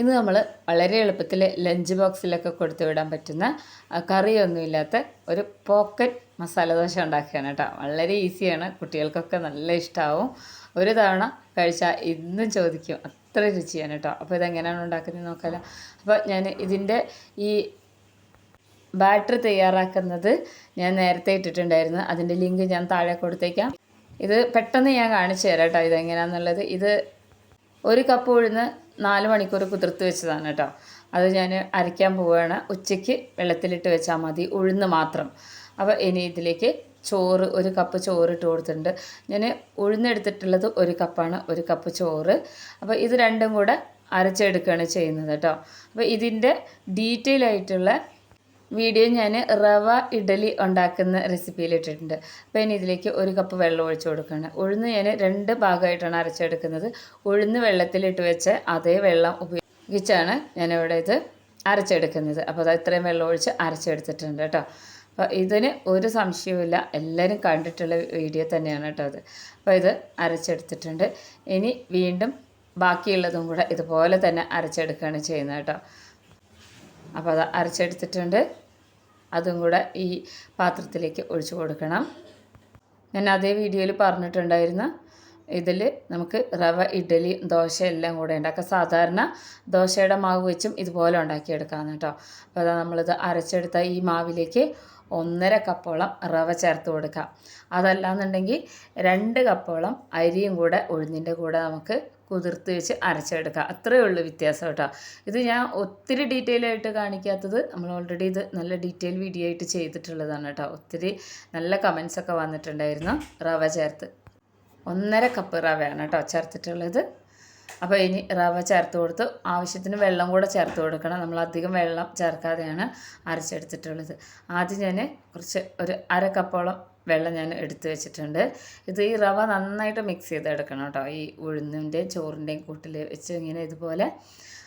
ഇന്ന് നമ്മൾ വളരെ എളുപ്പത്തിൽ ലഞ്ച് ബോക്സിലൊക്കെ കൊടുത്തു വിടാൻ പറ്റുന്ന കറിയൊന്നുമില്ലാത്ത ഒരു പോക്കറ്റ് മസാല ദോശ ഉണ്ടാക്കുകയാണ് കേട്ടോ. വളരെ ഈസിയാണ് കുട്ടികൾക്കൊക്കെ നല്ല ഇഷ്ടമാവും ഒരു തവണ കഴിച്ചാൽ ഇന്നും ചോദിക്കും. അത്ര രുചിയാണ് കേട്ടോ. അപ്പോൾ ഇതെങ്ങനെയാണ് ഉണ്ടാക്കുന്നത് നോക്കാമല്ലോ അപ്പോൾ ഞാൻ ഇതിന്റെ ഈ ബാറ്റർ തയ്യാറാക്കുന്നത് ഞാൻ നേരത്തെ ഇട്ടിട്ടുണ്ടായിരുന്നു. അതിന്റെ ലിങ്ക് ഞാൻ താഴെ കൊടുത്തേക്കാം. ഇത് പെട്ടെന്ന് ഞാൻ കാണിച്ചു തരാം കേട്ടോ ഇതെങ്ങനെയാണെന്നുള്ളത് ഇത് ഒരു കപ്പ് ഉഴുന്ന് നാല് മണിക്കൂർ കുതിർത്ത് വെച്ചതാണ് കേട്ടോ. അത് ഞാൻ അരയ്ക്കാൻ പോവുകയാണ്. ഉച്ചയ്ക്ക് വെള്ളത്തിലിട്ട് വെച്ചാൽ മതി ഉഴുന്ന് മാത്രം. അപ്പോൾ ഇനി ഇതിലേക്ക് ചോറ് ഒരു കപ്പ് ചോറ് ഇട്ട് കൊടുത്തിട്ടുണ്ട്. ഞാൻ ഉഴുന്നെടുത്തിട്ടുള്ളത് ഒരു കപ്പാണ് ഒരു കപ്പ് ചോറ്. അപ്പോൾ ഇത് രണ്ടും കൂടെ അരച്ചെടുക്കുകയാണ് ചെയ്യുന്നത് കേട്ടോ. അപ്പോൾ ഇതിന്റെ ഡീറ്റെയിൽ ആയിട്ടുള്ള വീഡിയോ ഞാൻ റവ ഇഡലി ഉണ്ടാക്കുന്ന റെസിപ്പിയിൽ ഇട്ടിട്ടുണ്ട്. അപ്പോൾ ഇനി ഇതിലേക്ക് ഒരു കപ്പ് വെള്ളം ഒഴിച്ച് കൊടുക്കുകയാണ്. ഉഴുന്ന് ഞാൻ രണ്ട് ഭാഗമായിട്ടാണ് അരച്ചെടുക്കുന്നത്. ഉഴുന്ന് വെള്ളത്തിലിട്ട് വെച്ച് അതേ വെള്ളം ഉപയോഗിച്ചാണ് ഞാനിവിടെ ഇത് അരച്ചെടുക്കുന്നത്. അപ്പോൾ അത് ഇത്രയും വെള്ളം ഒഴിച്ച് അരച്ചെടുത്തിട്ടുണ്ട് കേട്ടോ. അപ്പോൾ ഇതിന് ഒരു സംശയവുമില്ല എല്ലാവരും കണ്ടിട്ടുള്ള വീഡിയോ തന്നെയാണ് കേട്ടോ അത് അപ്പോൾ ഇത് അരച്ചെടുത്തിട്ടുണ്ട്. ഇനി വീണ്ടും ബാക്കിയുള്ളതും കൂടെ ഇതുപോലെ തന്നെ അരച്ചെടുക്കുകയാണ് ചെയ്യുന്നത് കേട്ടോ. അപ്പോൾ അത് അരച്ചെടുത്തിട്ടുണ്ട്. അതും കൂടെ ഈ പാത്രത്തിലേക്ക് ഒഴിച്ചു കൊടുക്കണം. ഞാൻ അതേ വീഡിയോയിൽ പറഞ്ഞിട്ടുണ്ടായിരുന്ന. ഇതിൽ നമുക്ക് റവ ഇഡ്ഡലി ദോശ എല്ലാം കൂടെ ഉണ്ടാക്കാം. സാധാരണ ദോശയുടെ മാവ് വെച്ചും ഇതുപോലെ ഉണ്ടാക്കിയെടുക്കാമെന്ന് കേട്ടോ. അപ്പോൾ അതാ നമ്മളിത് അരച്ചെടുത്ത ഈ മാവിലേക്ക് ഒന്നര കപ്പോളം റവ ചേർത്ത് കൊടുക്കാം. അതല്ലാന്നുണ്ടെങ്കിൽ രണ്ട് കപ്പോളം അരിയും കൂടെ ഉഴുന്നിന്റെ കൂടെ നമുക്ക് കുതിർത്ത് വെച്ച് അരച്ചെടുക്കുക. അത്രയേ ഉള്ളൂ വ്യത്യാസം കേട്ടോ. ഇത് ഞാൻ ഒത്തിരി ഡീറ്റെയിൽ ആയിട്ട് കാണിക്കാത്തത് നമ്മൾ ഓൾറെഡി ഇത് നല്ല ഡീറ്റെയിൽ വീഡിയോ ആയിട്ട് ചെയ്തിട്ടുള്ളതാണ് കേട്ടോ. ഒത്തിരി നല്ല കമൻസ് ഒക്കെ വന്നിട്ടുണ്ടായിരുന്നു റവ ചേർത്ത്. ഒന്നര കപ്പ് റവയാണ് കേട്ടോ ചേർത്തിട്ടുള്ളത്. അപ്പോൾ ഇനി റവ ചേർത്ത് കൊടുത്ത് ആവശ്യത്തിന് വെള്ളം കൂടെ ചേർത്ത് കൊടുക്കണം. നമ്മൾ അധികം വെള്ളം ചേർക്കാതെയാണ് അരച്ചെടുത്തിട്ടുള്ളത്. ആദ്യം ഞാൻ കുറച്ച് ഒരു അര കപ്പോളം വെള്ളം ഞാൻ എടുത്തു വെച്ചിട്ടുണ്ട്. ഇത് ഈ റവ നന്നായിട്ട് മിക്സ് ചെയ്തെടുക്കണം കേട്ടോ. ഈ ഉഴുന്നിന്റെയും ചോറിന്റെയും കൂട്ടിൽ വെച്ച് ഇങ്ങനെ ഇതുപോലെ.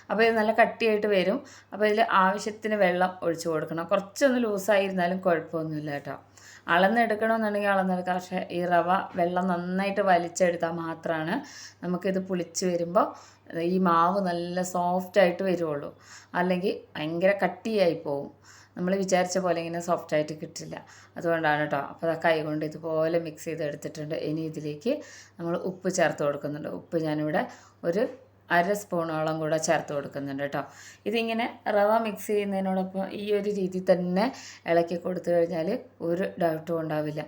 അപ്പോൾ ഇത് നല്ല കട്ടിയായിട്ട് വരും. അപ്പോൾ ഇതിൽ ആവശ്യത്തിന് വെള്ളം ഒഴിച്ചു കൊടുക്കണം. കുറച്ചൊന്ന് ലൂസായിരുന്നാലും കുഴപ്പമൊന്നുമില്ല കേട്ടോ. അളന്നെടുക്കണമെന്നുണ്ടെങ്കിൽ അളന്നെടുക്കാം. പക്ഷേ ഈ റവ വെള്ളം നന്നായിട്ട് വലിച്ചെടുത്താൽ മാത്രമാണ് നമുക്കിത് പുളിച്ച് വരുമ്പോൾ ഈ മാവ് നല്ല സോഫ്റ്റായിട്ട് വരുള്ളൂ. അല്ലെങ്കിൽ ഭയങ്കര കട്ടിയായി പോവും. നമ്മൾ വിചാരിച്ച പോലെ ഇങ്ങനെ സോഫ്റ്റ് ആയിട്ട് കിട്ടില്ല. അതുകൊണ്ടാണ് കേട്ടോ അപ്പോൾ അത് കൈ കൊണ്ട് ഇതുപോലെ മിക്സ് ചെയ്തെടുത്തിട്ടുണ്ട് ഇനി ഇതിലേക്ക് നമ്മൾ ഉപ്പ് ചേർത്ത് കൊടുക്കുന്നുണ്ട്. ഉപ്പ് ഞാനിവിടെ ഒരു അര സ്പൂണോളം കൂടെ ചേർത്ത് കൊടുക്കുന്നുണ്ട് കേട്ടോ ഇതിങ്ങനെ റവ മിക്സ് ചെയ്യുന്നതിനോടൊപ്പം ഈ ഒരു രീതി തന്നെ ഇളക്കി കൊടുത്തു കഴിഞ്ഞാൽ ഒരു ഡൗട്ടും ഉണ്ടാവില്ല.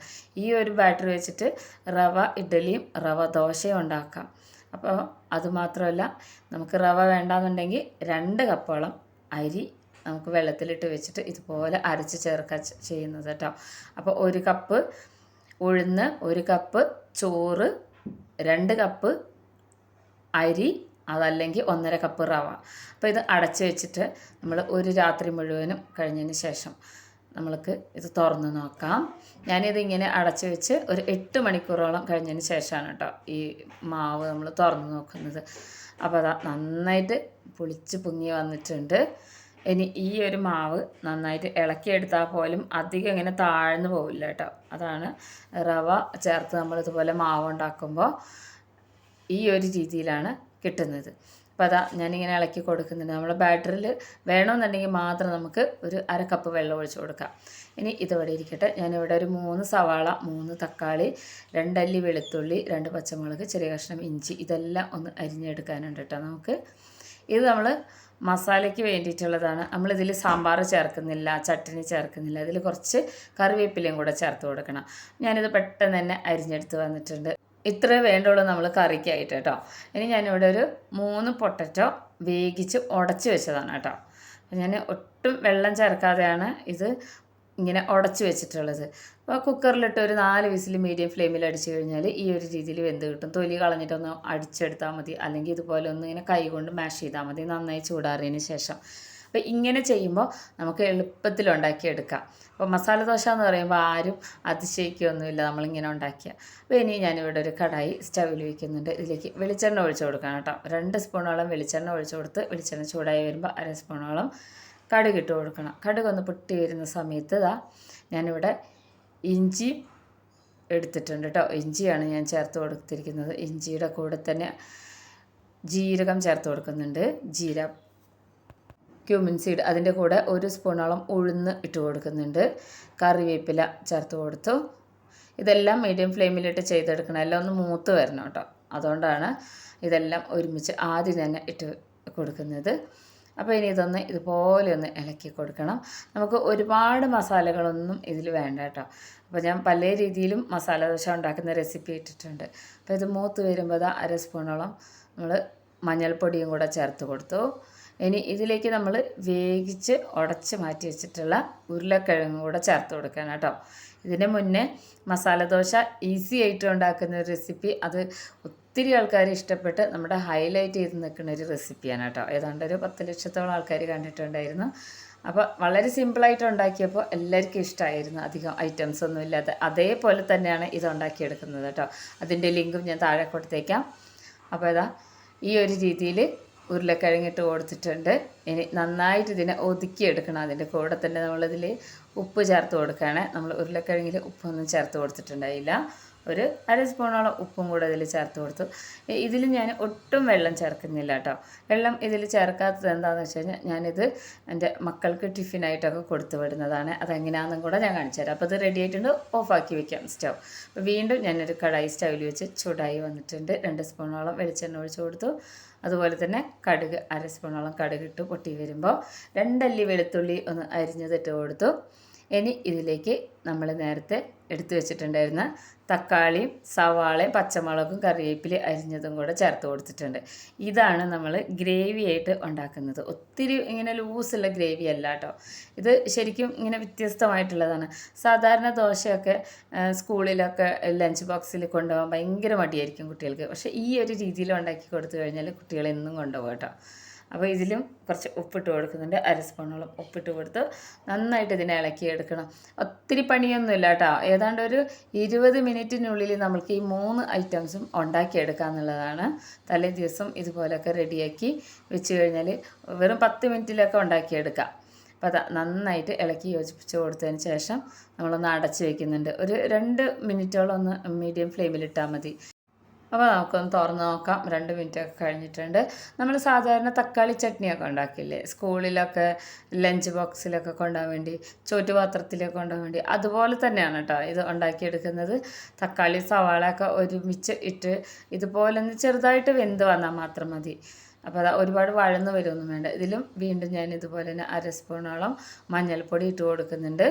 ഈ ഒരു ബാറ്ററി വെച്ചിട്ട് റവ ഇഡ്ഡലിയും റവ ദോശയും ഉണ്ടാക്കാം. അപ്പോൾ അതുമാത്രമല്ല നമുക്ക് റവ വേണ്ടാന്നുണ്ടെങ്കിൽ രണ്ട് കപ്പോളം അരി നമുക്ക് വെള്ളത്തിലിട്ട് വെച്ചിട്ട് ഇതുപോലെ അരച്ച് ചേർക്കുക ചെയ്യുന്നത് കേട്ടോ. അപ്പോൾ ഒരു കപ്പ് ഉഴുന്ന് ഒരു കപ്പ് ചോറ് രണ്ട് കപ്പ് അരി അതല്ലെങ്കിൽ ഒന്നര കപ്പ് റവ. അപ്പോൾ ഇത് അടച്ച് വെച്ചിട്ട് നമ്മൾ ഒരു രാത്രി മുഴുവനും കഴിഞ്ഞതിന് ശേഷം നമ്മൾക്ക് ഇത് തുറന്ന് നോക്കാം. ഞാനിത് ഇങ്ങനെ അടച്ച് വെച്ച് ഒരു എട്ട് മണിക്കൂറോളം കഴിഞ്ഞതിന് ശേഷമാണ് കേട്ടോ ഈ മാവ് നമ്മൾ തുറന്ന് നോക്കുന്നത്. അപ്പോൾ അതാ നന്നായിട്ട് പുളിച്ച് പൊങ്ങി വന്നിട്ടുണ്ട്. ഇനി ഈ ഒരു മാവ് നന്നായിട്ട് ഇളക്കിയെടുത്താൽ പോലും അധികം ഇങ്ങനെ താഴ്ന്നു പോവില്ല കേട്ടോ. അതാണ് റവ ചേർത്ത് നമ്മൾ ഇതുപോലെ മാവ് ഉണ്ടാക്കുമ്പോൾ ഈ ഒരു രീതിയിലാണ് കിട്ടുന്നത്. അപ്പോൾ അതാ ഞാനിങ്ങനെ ഇളക്കി കൊടുക്കുന്നുണ്ട്. നമ്മൾ ബാറ്ററിൽ വേണമെന്നുണ്ടെങ്കിൽ മാത്രം നമുക്ക് ഒരു അര കപ്പ് വെള്ളം ഒഴിച്ച് കൊടുക്കാം. ഇനി ഇതുവരെ ഇരിക്കട്ടെ. ഞാനിവിടെ ഒരു മൂന്ന് സവാള മൂന്ന് തക്കാളി രണ്ടല്ലി വെളുത്തുള്ളി രണ്ട് പച്ചമുളക് ചെറിയ കഷ്ണം ഇഞ്ചി ഇതെല്ലാം ഒന്ന് അരിഞ്ഞെടുക്കാനുണ്ട് കേട്ടോ നമുക്ക്. ഇത് നമ്മൾ മസാലയ്ക്ക് വേണ്ടിയിട്ടുള്ളതാണ്. നമ്മളിതിൽ സാമ്പാർ ചേർക്കുന്നില്ല ചട്ടിനി ചേർക്കുന്നില്ല. ഇതിൽ കുറച്ച് കറിവേപ്പിലയും കൂടെ ചേർത്ത് കൊടുക്കണം. ഞാനിത് പെട്ടെന്ന് തന്നെ അരിഞ്ഞെടുത്ത് വന്നിട്ടുണ്ട്. ഇത്രേ വേണ്ടുള്ളൂ നമ്മൾ കറിക്കായിട്ട് കേട്ടോ. ഇനി ഞാനിവിടെ ഒരു മൂന്ന് പൊട്ടറ്റോ വേവിച്ച് ഉടച്ച് വെച്ചതാണ് കേട്ടോ. ഞാൻ ഒട്ടും വെള്ളം ചേർക്കാതെയാണ് ഇത് ഇങ്ങനെ ഉടച്ച് വെച്ചിട്ടുള്ളത്. അപ്പോൾ കുക്കറിലിട്ട് ഒരു നാല് വിസിൽ മീഡിയം ഫ്ലെയിമിൽ അടിച്ചു കഴിഞ്ഞാൽ ഈ ഒരു രീതിയിൽ വെന്ത് കിട്ടും. തൊലി കളഞ്ഞിട്ടൊന്ന് അടിച്ചെടുത്താൽ മതി. അല്ലെങ്കിൽ ഇതുപോലെ ഒന്ന് ഇങ്ങനെ കൈ കൊണ്ട് മാഷ് ചെയ്താൽ മതി. നന്നായി ചൂടാറിയതിന് ശേഷം. അപ്പോൾ ഇങ്ങനെ ചെയ്യുമ്പോൾ നമുക്ക് എളുപ്പത്തിൽ ഉണ്ടാക്കിയെടുക്കാം. അപ്പോൾ മസാല ദോശ എന്ന് പറയുമ്പോൾ ആരും അതിശയിക്കുകയൊന്നുമില്ല നമ്മളിങ്ങനെ ഉണ്ടാക്കിയ. അപ്പോൾ ഇനി ഞാനിവിടെ ഒരു കടായി സ്റ്റവിൽ വയ്ക്കുന്നുണ്ട് ഇതിലേക്ക് വെളിച്ചെണ്ണ ഒഴിച്ചു കൊടുക്കണം കേട്ടോ. രണ്ട് സ്പൂണോളം വെളിച്ചെണ്ണ ഒഴിച്ചു കൊടുത്ത് വെളിച്ചെണ്ണ ചൂടായി വരുമ്പോൾ അര സ്പൂണോളം കടുക് ഇട്ട് കൊടുക്കണം. കടുക് ഒന്ന് പൊട്ടി വരുന്ന സമയത്ത് ഞാനിവിടെ ഇഞ്ചി എടുത്തിട്ടുണ്ട് കേട്ടോ. ഇഞ്ചിയാണ് ഞാൻ ചേർത്ത് കൊടുത്തിരിക്കുന്നത്. ഇഞ്ചിയുടെ കൂടെ തന്നെ ജീരകം ചേർത്ത് കൊടുക്കുന്നുണ്ട്. ജീര ക്യൂമിൻ സീഡ് അതിന്റെ കൂടെ ഒരു സ്പൂണോളം ഉഴുന്ന് ഇട്ട് കൊടുക്കുന്നുണ്ട്. കറിവേപ്പില ചേർത്ത് കൊടുത്തു. ഇതെല്ലാം മീഡിയം ഫ്ലെയിമിലിട്ട് ചെയ്തെടുക്കണം. എല്ലാം ഒന്ന് മൂത്ത് വരണം കേട്ടോ. അതുകൊണ്ടാണ് ഇതെല്ലാം ഒരുമിച്ച് ആദ്യം തന്നെ ഇട്ട് കൊടുക്കുന്നത്. അപ്പോൾ ഇനി ഇതൊന്ന് ഇതുപോലെ ഒന്ന് ഇളക്കി കൊടുക്കണം. നമുക്ക് ഒരുപാട് മസാലകളൊന്നും ഇതിൽ വേണ്ട കേട്ടോ. അപ്പോൾ ഞാൻ പല രീതിയിലും മസാല ദോശ ഉണ്ടാക്കുന്ന റെസിപ്പി ഇട്ടിട്ടുണ്ട്. അപ്പോൾ ഇത് മൂത്ത് വരുമ്പോൾ അത് അര സ്പൂണോളം നമ്മൾ മഞ്ഞൾപ്പൊടിയും കൂടെ ചേർത്ത് കൊടുത്തു. ഇനി ഇതിലേക്ക് നമ്മൾ വേവിച്ച് ഉടച്ച് മാറ്റി വെച്ചിട്ടുള്ള ഉരുളക്കിഴങ്ങും കൂടെ ചേർത്ത് കൊടുക്കണം കേട്ടോ. ഇതിന് മുന്നേ മസാല ദോശ ഈസി ആയിട്ട് ഉണ്ടാക്കുന്ന ഒരു റെസിപ്പി അത് ഒത്തിരി ആൾക്കാർ ഇഷ്ടപ്പെട്ട് നമ്മുടെ ഹൈലൈറ്റ് ചെയ്ത് നിൽക്കുന്ന ഒരു റെസിപ്പിയാണ് കേട്ടോ. ഏതാണ്ട് ഒരു പത്ത് ലക്ഷത്തോളം ആൾക്കാർ കണ്ടിട്ടുണ്ടായിരുന്നു. അപ്പോൾ വളരെ സിമ്പിളായിട്ട് ഉണ്ടാക്കിയപ്പോൾ എല്ലാവർക്കും ഇഷ്ടമായിരുന്നു അധികം ഐറ്റംസ് ഒന്നും ഇല്ലാതെ അതേപോലെ തന്നെയാണ് ഇത് ഉണ്ടാക്കിയെടുക്കുന്നത് കേട്ടോ. അതിന്റെ ലിങ്കും ഞാൻ താഴെ കൊടുത്തേക്കാം. അപ്പോൾ ഇതാ ഈ ഒരു രീതിയിൽ ഉരുളക്കിഴങ്ങിട്ട് കൊടുത്തിട്ടുണ്ട്. ഇനി നന്നായിട്ട് ഇതിനെ ഒതുക്കിയെടുക്കണം. അതിന്റെ കൂടെ തന്നെ നമ്മളിതിൽ ഉപ്പ് ചേർത്ത് കൊടുക്കുകയാണ്. നമ്മൾ ഉരുളക്കിഴങ്ങിൽ ഉപ്പൊന്നും ചേർത്ത് കൊടുത്തിട്ടുണ്ടായില്ല. ഒരു അര സ്പൂണോളം ഉപ്പും കൂടെ ഇതിൽ ചേർത്ത് കൊടുത്തു. ഇതിൽ ഞാൻ ഒട്ടും വെള്ളം ചേർക്കുന്നില്ല കേട്ടോ. വെള്ളം ഇതിൽ ചേർക്കാത്തത് എന്താണെന്ന് വെച്ച് കഴിഞ്ഞാൽ ഞാനിത് എന്റെ മക്കൾക്ക് ടിഫിനായിട്ടൊക്കെ കൊടുത്തു വിടുന്നതാണ്. അതെങ്ങനെയാണെന്നും കൂടെ ഞാൻ കാണിച്ചു തരാം. അപ്പോൾ ഇത് റെഡി ആയിട്ടുണ്ട്. ഓഫാക്കി വെക്കാം സ്റ്റവ് അപ്പോൾ വീണ്ടും ഞാനൊരു കടായി സ്റ്റൗവിൽ വെച്ച് ചൂടായി വന്നിട്ടുണ്ട്. രണ്ട് സ്പൂണോളം വെളിച്ചെണ്ണ ഒഴിച്ചു കൊടുത്തു. അതുപോലെ തന്നെ കടുക് അര സ്പൂണോളം കടുക് ഇട്ട് പൊട്ടി വരുമ്പോൾ രണ്ടല്ലി വെളുത്തുള്ളി ഒന്ന് അരിഞ്ഞതിട്ട് കൊടുത്തു. ഇനി ഇതിലേക്ക് നമ്മൾ നേരത്തെ എടുത്തു വെച്ചിട്ടുണ്ടായിരുന്ന തക്കാളിയും സവാളയും പച്ചമുളകും കറിവേപ്പില അരിഞ്ഞതും കൂടെ ചേർത്ത് കൊടുത്തിട്ടുണ്ട്. ഇതാണ് നമ്മൾ ഗ്രേവി ആയിട്ട് ഉണ്ടാക്കുന്നത്. ഒത്തിരി ഇങ്ങനെ ലൂസുള്ള ഗ്രേവി അല്ല കേട്ടോ. ഇത് ശരിക്കും ഇങ്ങനെ വ്യത്യസ്തമായിട്ടുള്ളതാണ്. സാധാരണ ദോശയൊക്കെ സ്കൂളിലൊക്കെ ലഞ്ച് ബോക്സിൽ കൊണ്ടുപോകാൻ ഭയങ്കര മടിയായിരിക്കും കുട്ടികൾക്ക്. പക്ഷേ ഈ ഒരു രീതിയിൽ ഉണ്ടാക്കി കൊടുത്തു കഴിഞ്ഞാൽ കുട്ടികൾ എന്നും കൊണ്ടുപോകും കേട്ടോ. അപ്പോൾ ഇതിലും കുറച്ച് ഉപ്പിട്ട് കൊടുക്കുന്നുണ്ട്. അര സ്പൂണോളം ഉപ്പിട്ട് കൊടുത്ത് നന്നായിട്ട് ഇതിനെ ഇളക്കി എടുക്കണം. ഒത്തിരി പണിയൊന്നുമില്ല കേട്ടോ. ഏതാണ്ട് ഒരു ഇരുപത് മിനിറ്റിനുള്ളിൽ നമുക്ക് ഈ മൂന്ന് ഐറ്റംസും ഉണ്ടാക്കിയെടുക്കുക എന്നുള്ളതാണ്. തലേ ദിവസം ഇതുപോലൊക്കെ റെഡിയാക്കി വെച്ച് കഴിഞ്ഞാൽ വെറും പത്ത് മിനിറ്റിലൊക്കെ ഉണ്ടാക്കിയെടുക്കാം. അപ്പോൾ അത് നന്നായിട്ട് ഇളക്കി യോജിപ്പിച്ച് കൊടുത്തതിന് ശേഷം നമ്മളൊന്ന് അടച്ച് വയ്ക്കുന്നുണ്ട് ഒരു രണ്ട് മിനിറ്റോളം ഒന്ന് മീഡിയം ഫ്ലെയിമിലിട്ടാൽ മതി. അപ്പോൾ നമുക്കൊന്ന് തുറന്ന് നോക്കാം. രണ്ട് മിനിറ്റ് ഒക്കെ കഴിഞ്ഞിട്ടുണ്ട്. നമ്മൾ സാധാരണ തക്കാളി ചട്നിയൊക്കെ ഉണ്ടാക്കില്ലേ? സ്കൂളിലൊക്കെ ലഞ്ച് ബോക്സിലൊക്കെ കൊണ്ടുപോകാൻ വേണ്ടി ചോറ്റുപാത്രത്തിലൊക്കെ കൊണ്ടുപോകാൻ വേണ്ടി അതുപോലെ തന്നെയാണ് കേട്ടോ ഇത് ഉണ്ടാക്കിയെടുക്കുന്നത്. തക്കാളി സവാള ഒക്കെ ഒരുമിച്ച് ഇട്ട് ഇതുപോലെ ഒന്ന് ചെറുതായിട്ട് വെന്ത് വന്നാൽ മാത്രം മതി. അപ്പോൾ അത് ഒരുപാട് വഴന്ന് വരുമൊന്നും വേണ്ട. ഇതിലും വീണ്ടും ഞാൻ ഇതുപോലെ തന്നെ അര സ്പൂണോളം മഞ്ഞൾപ്പൊടി ഇട്ട് കൊടുക്കുന്നുണ്ട്.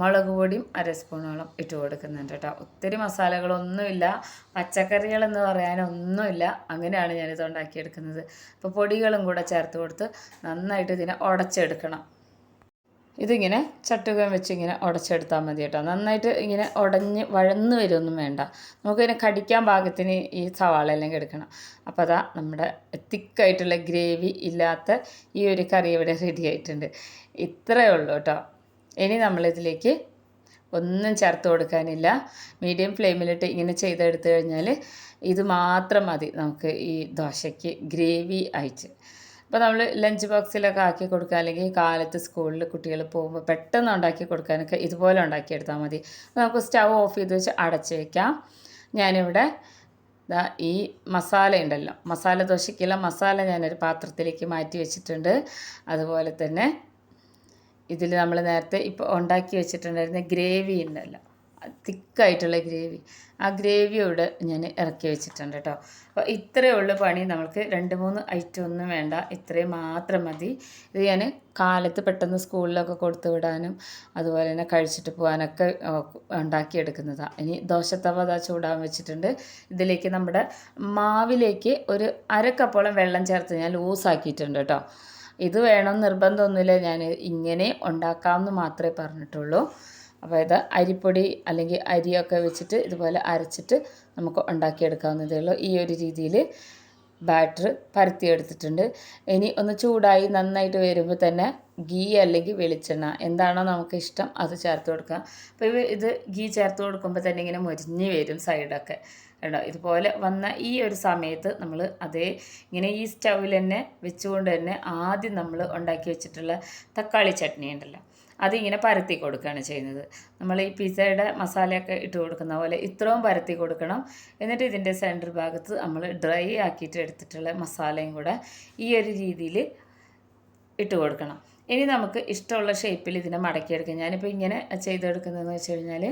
മുളക് പൊടിയും അര സ്പൂണോളം ഇട്ട് കൊടുക്കുന്നുണ്ട് കേട്ടോ. ഒത്തിരി മസാലകളൊന്നുമില്ല. പച്ചക്കറികളെന്ന് പറയാനൊന്നുമില്ല. അങ്ങനെയാണ് ഞാനിത് ഉണ്ടാക്കിയെടുക്കുന്നത്. അപ്പോൾ പൊടികളും കൂടെ ചേർത്ത് കൊടുത്ത് നന്നായിട്ട് ഇതിനെ ഉടച്ചെടുക്കണം. ഇതിങ്ങനെ ചട്ടുകം വെച്ച് ഇങ്ങനെ ഉടച്ചെടുത്താൽ മതി കേട്ടോ. നന്നായിട്ട് ഇങ്ങനെ ഉടഞ്ഞ് വഴന്ന് വരുമൊന്നും വേണ്ട. നമുക്കിങ്ങനെ കടിക്കാൻ പാകത്തിന് ഈ സവാള എല്ലാം എടുക്കണം. അപ്പോൾ അതാ നമ്മുടെ തിക്കായിട്ടുള്ള ഗ്രേവി ഇല്ലാത്ത ഈ ഒരു കറി ഇവിടെ റെഡി ആയിട്ടുണ്ട്. ഇത്രയേ ഉള്ളൂ കേട്ടോ. ഇനി നമ്മളിതിലേക്ക് ഒന്നും ചേർത്ത് കൊടുക്കാനില്ല. മീഡിയം ഫ്ലെയിമിലിട്ട് ഇങ്ങനെ ചെയ്തെടുത്തു കഴിഞ്ഞാൽ ഇത് മാത്രം മതി നമുക്ക് ഈ ദോശയ്ക്ക് ഗ്രേവി അയച്ച് അപ്പോൾ നമ്മൾ ലഞ്ച് ബോക്സിലൊക്കെ ആക്കി കൊടുക്കുക. അല്ലെങ്കിൽ കാലത്ത് സ്കൂളിൽ കുട്ടികൾ പോകുമ്പോൾ പെട്ടെന്ന് ഉണ്ടാക്കി കൊടുക്കാനൊക്കെ ഇതുപോലെ ഉണ്ടാക്കിയെടുത്താൽ മതി. നമുക്ക് സ്റ്റവ് ഓഫ് ചെയ്ത് വെച്ച് അടച്ച് വയ്ക്കാം ഞാനിവിടെ ഈ മസാല ഉണ്ടല്ലോ. മസാല ദോശയ്ക്കുള്ള മസാല ഞാനൊരു പാത്രത്തിലേക്ക് മാറ്റി വെച്ചിട്ടുണ്ട്. അതുപോലെ തന്നെ ഇതിൽ നമ്മൾ നേരത്തെ ഇപ്പോൾ ഉണ്ടാക്കി വെച്ചിട്ടുണ്ടായിരുന്ന ഗ്രേവി ഉണ്ടല്ലോ. തിക്കായിട്ടുള്ള ഗ്രേവി. ആ ഗ്രേവിയോട് ഞാൻ ഇറക്കി വെച്ചിട്ടുണ്ട് കേട്ടോ. അപ്പോൾ ഇത്രയേ ഉള്ളൂ പണി. നമുക്ക് രണ്ട് മൂന്ന് ഐറ്റം ഒന്നും വേണ്ട. ഇത്രയും മാത്രം മതി. ഇത് ഞാൻ കാലത്ത് പെട്ടെന്ന് സ്കൂളിലൊക്കെ കൊടുത്തു വിടാനും അതുപോലെ തന്നെ കഴിച്ചിട്ട് പോകാനൊക്കെ ഉണ്ടാക്കിയെടുക്കുന്നതാണ് ഇനി ദോശത്തവ അതാ ചൂടാൻ വെച്ചിട്ടുണ്ട്. ഇതിലേക്ക് നമ്മുടെ മാവിലേക്ക് ഒരു അരക്കപ്പോളം വെള്ളം ചേർത്ത് ഞാൻ ലൂസാക്കിയിട്ടുണ്ട് കേട്ടോ. ഇത് വേണം നിർബന്ധമൊന്നുമില്ല. ഞാൻ ഇങ്ങനെ ഉണ്ടാക്കാമെന്ന് മാത്രമേ പറഞ്ഞിട്ടുള്ളൂ. ഇത് അരിപ്പൊടി അല്ലെങ്കിൽ അരിയൊക്കെ വെച്ചിട്ട് ഇതുപോലെ അരച്ചിട്ട് നമുക്ക് ഉണ്ടാക്കിയെടുക്കാവുന്നതേ ഉള്ളൂ. ഈ ഒരു രീതിയിൽ ബാറ്റർ പരത്തിയെടുത്തിട്ടുണ്ട്. ഇനി ഒന്ന് ചൂടായി നന്നായിട്ട് വരുമ്പോൾ തന്നെ ഗീ അല്ലെങ്കിൽ വെളിച്ചെണ്ണ എന്താണോ നമുക്ക് ഇഷ്ടം അത് ചേർത്ത് കൊടുക്കാം. അപ്പോൾ ഇത് ഗീ ചേർത്ത് കൊടുക്കുമ്പോൾ തന്നെ ഇങ്ങനെ മുരിഞ്ഞ് വരും സൈഡൊക്കെ. കേട്ടോ ഇതുപോലെ വന്ന ഈ ഒരു സമയത്ത് നമ്മൾ അതേ ഇങ്ങനെ ഈ സ്റ്റൗവിൽ തന്നെ വെച്ചുകൊണ്ട് തന്നെ ആദ്യം നമ്മൾ ഉണ്ടാക്കി വെച്ചിട്ടുള്ള തക്കാളി ചട്നി ഉണ്ടല്ലോ. അതിങ്ങനെ പരത്തി കൊടുക്കുകയാണ് ചെയ്യുന്നത്. നമ്മൾ ഈ പിസയുടെ മസാലയൊക്കെ ഇട്ട് കൊടുക്കുന്ന പോലെ ഇത്രയും പരത്തി കൊടുക്കണം. എന്നിട്ട് ഇതിന്റെ സെന്റർ ഭാഗത്ത് നമ്മൾ ഡ്രൈ ആക്കിയിട്ട് എടുത്തിട്ടുള്ള മസാലയും കൂടെ ഈ ഒരു രീതിയിൽ ഇട്ട് കൊടുക്കണം. ഇനി നമുക്ക് ഇഷ്ടമുള്ള ഷേപ്പിൽ ഇതിനെ മടക്കിയെടുക്കാം. ഞാനിപ്പോൾ ഇങ്ങനെ ചെയ്തെടുക്കുന്നതെന്ന് വെച്ച് കഴിഞ്ഞാൽ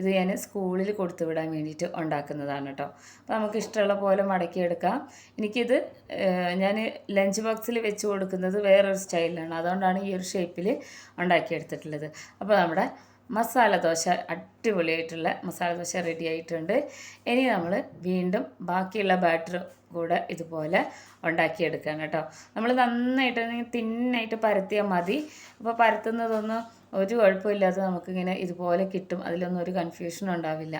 ഇത് ഞാൻ സ്കൂളിൽ കൊടുത്തു വിടാൻ വേണ്ടിയിട്ട് ഉണ്ടാക്കുന്നതാണ് കേട്ടോ. അപ്പോൾ നമുക്ക് ഇഷ്ടമുള്ള പോലെ മടക്കിയെടുക്കാം. എനിക്കിത് ഞാൻ ലഞ്ച് ബോക്സിൽ വെച്ച് കൊടുക്കുന്നത് വേറൊരു സ്റ്റൈലിലാണ് അതുകൊണ്ടാണ് ഈ ഒരു ഷേപ്പിൽ ഉണ്ടാക്കിയെടുത്തിട്ടുള്ളത്. അപ്പോൾ നമ്മുടെ മസാല ദോശ അടിപൊളിയായിട്ടുള്ള മസാല ദോശ റെഡി ആയിട്ടുണ്ട്. ഇനി നമ്മൾ വീണ്ടും ബാക്കിയുള്ള ബാറ്റർ കൂടെ ഇതുപോലെ ഉണ്ടാക്കിയെടുക്കുകയാണ് കേട്ടോ. നമ്മൾ നന്നായിട്ട് തിന്നായിട്ട് പരത്തിയാൽ മതി. അപ്പോൾ പരത്തുന്നതൊന്നും ഒരു കുഴപ്പമില്ലാതെ നമുക്കിങ്ങനെ ഇതുപോലെ കിട്ടും. അതിലൊന്നും ഒരു കൺഫ്യൂഷനും ഉണ്ടാവില്ല.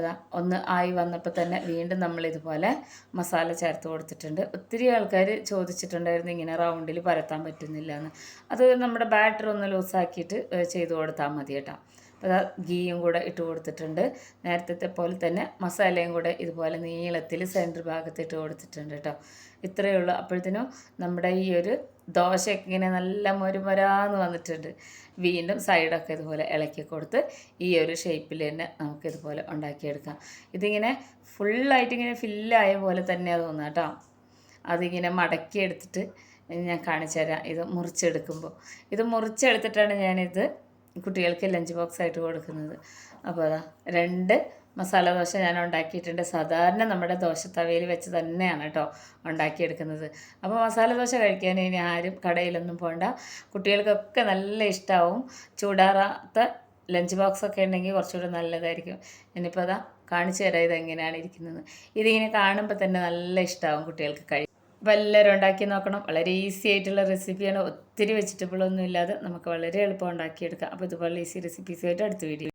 ഇതാ ഒന്ന് ആയി വന്നപ്പോൾ തന്നെ വീണ്ടും നമ്മൾ ഇതുപോലെ മസാല ചേർത്ത് കൊടുത്തിട്ടുണ്ട്. ഒത്തിരി ആൾക്കാർ ചോദിച്ചിട്ടുണ്ടായിരുന്നു ഇങ്ങനെ റൗണ്ടിൽ പരത്താൻ പറ്റുന്നില്ല എന്ന് അത് നമ്മുടെ ബാറ്റർ ഒന്ന് ലൂസാക്കിയിട്ട് ചെയ്ത് കൊടുത്താൽ മതി കേട്ടോ. അപ്പോൾ അതാ ഗീയും കൂടെ ഇട്ട് കൊടുത്തിട്ടുണ്ട്. നേരത്തെ പോലെ തന്നെ മസാലയും കൂടെ ഇതുപോലെ നീളത്തിൽ സെന്റർ ഭാഗത്ത് ഇട്ട് കൊടുത്തിട്ടുണ്ട് കേട്ടോ. ഇത്രയേ ഉള്ളൂ. അപ്പോഴത്തേനും നമ്മുടെ ഈ ഒരു ദോശയൊക്കെ ഇങ്ങനെ നല്ല മൊരുമൊരാന്ന് വന്നിട്ടുണ്ട്. വീണ്ടും സൈഡൊക്കെ ഇതുപോലെ ഇളക്കി കൊടുത്ത് ഈ ഒരു ഷേപ്പിൽ തന്നെ നമുക്ക് നമുക്കിതുപോലെ ഉണ്ടാക്കിയെടുക്കാം. ഇതിങ്ങനെ ഫുള്ളായിട്ട് ഇങ്ങനെ ഫില്ലായ പോലെ തന്നെയാണ് തോന്നുക കേട്ടോ. അതിങ്ങനെ മടക്കി എടുത്തിട്ട് ഞാൻ കാണിച്ചു തരാം. ഇത് മുറിച്ചെടുക്കുമ്പോൾ. ഇത് മുറിച്ചെടുത്തിട്ടാണ് ഞാനിത് കുട്ടികൾക്ക് ലഞ്ച് ബോക്സ് ആയിട്ട് കൊടുക്കുന്നത്. അപ്പോൾ അതാ രണ്ട് മസാല ദോശ ഞാൻ ഉണ്ടാക്കിയിട്ടുണ്ട് സാധാരണ നമ്മുടെ ദോശത്തവയിൽ വെച്ച് തന്നെയാണ് കേട്ടോ ഉണ്ടാക്കിയെടുക്കുന്നത്. അപ്പോൾ മസാല ദോശ കഴിക്കാൻ ഇനി ആരും കടയിലൊന്നും പോകണ്ട കുട്ടികൾക്കൊക്കെ നല്ല ഇഷ്ടമാവും ചൂടാറാത്ത ലഞ്ച് ബോക്സ് ഒക്കെ ഉണ്ടെങ്കിൽ കുറച്ചുകൂടെ നല്ലതായിരിക്കും. ഇനിയിപ്പോൾ അതാ കാണിച്ചു തരാം ഇതെങ്ങനെയാണ് ഇരിക്കുന്നത്. ഇതിങ്ങനെ കാണുമ്പോൾ തന്നെ നല്ല ഇഷ്ടമാവും കുട്ടികൾക്ക് കഴി അപ്പോൾ എല്ലാവരും ഉണ്ടാക്കി നോക്കണം. വളരെ ഈസി ആയിട്ടുള്ള റെസിപ്പിയാണ്. ഒത്തിരി വെജിറ്റബിളൊന്നും ഇല്ലാതെ നമുക്ക് വളരെ എളുപ്പം ഉണ്ടാക്കിയെടുക്കാം. അപ്പോൾ ഇതുപോലെ ഈസി റെസിപ്പീസ് ആയിട്ട് അടുത്ത വീഡിയോ